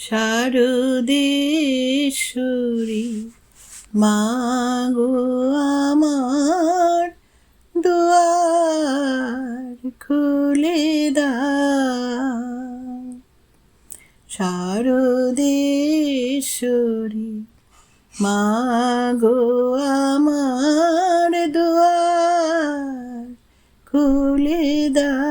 শারদেশ্বরী মা গো আমার দুয়ার খুলে দাও। শারদেশ্বরী মা গো আমার দুয়ার খুলে দাও।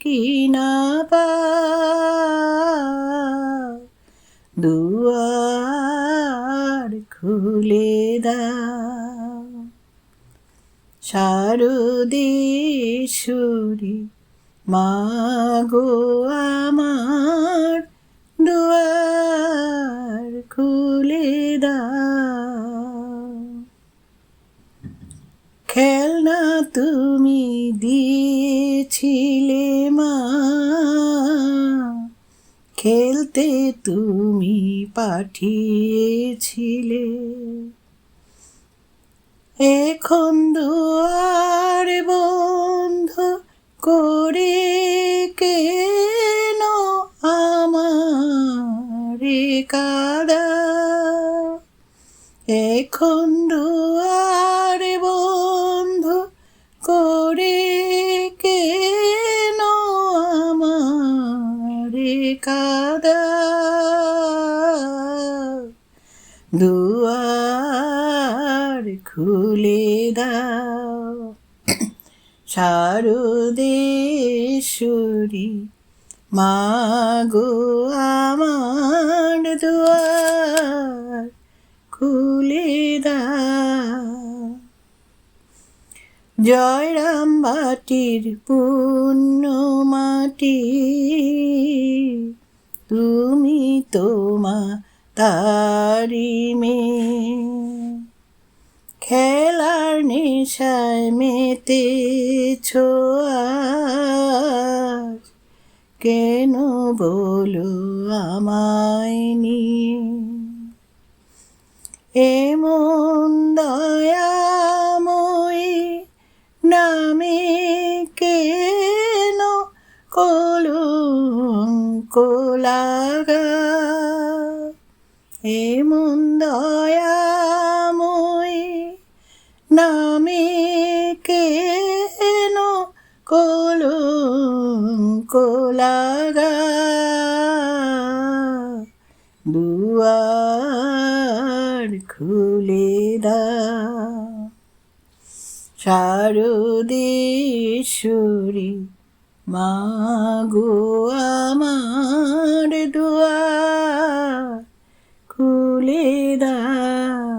কি না পাও দুয়ার খুলে দাও শারদেশ্বরী মা গো আমার দুয়ার খুলে দাও খেলনা তুমি দিয়েছিলে মা। খেলতে তুমি পাঠিয়েছিলে। এখন দুয়ার বন্ধ করে কেন আমার কাদা? এখন দুয়ার কাদা। দুয়ার খুলে দাও। শারদেশ্বরী মা গো আমার দুয়ার খুলে দাও। জয়রাম বাটির পুণ্য মাটি। তুমি তোমা তারি মে খেলার নেশায় মেতে আজ। কেন বলো আমায় নিয়ে? এমন এমন দয়াময়ী নামে কেন কলঙ্ক লাগা? দুয়ার খুলে দাও শারদেশ্বরী মা গো আমার দুয়ার দাও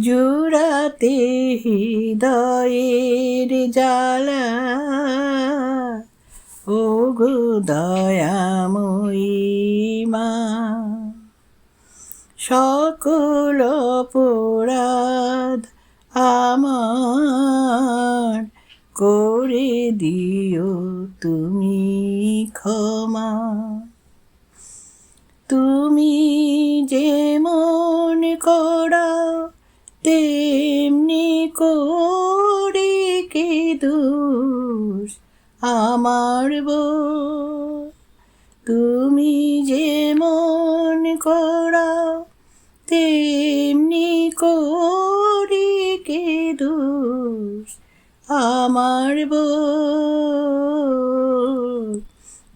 জোড়াতে হৃদয়ের জ্বালা। ও গো মা। সকল অপরাধ আমার করে দিও তুমি ক্ষমা। করাও তেমনি করি কি দোষ আমার তুমি যে মন করাও তেমনি করি কে দোষ আমার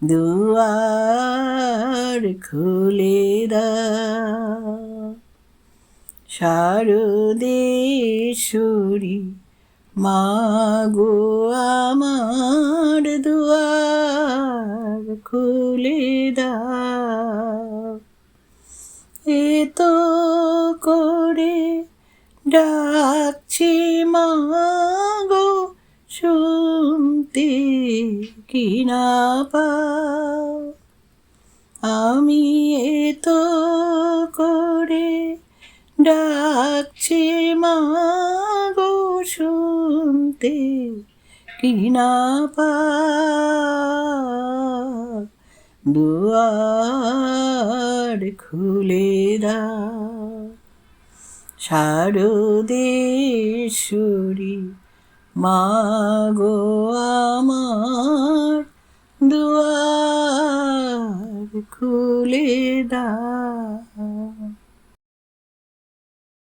দুয়ার খুলে দাও। শারদেশ্বরী মা গো আমার দুয়ার খুলে দাও। এ তো করে ডাকছি মা গো শুনতে কি না পাও। আমি এ তো করে ডাকছে মা গো শুনতে কি না পা দুয়ার খুলে দাও। শারদেশ্বরী মা গো আমার দুয়ার খুলে দাও।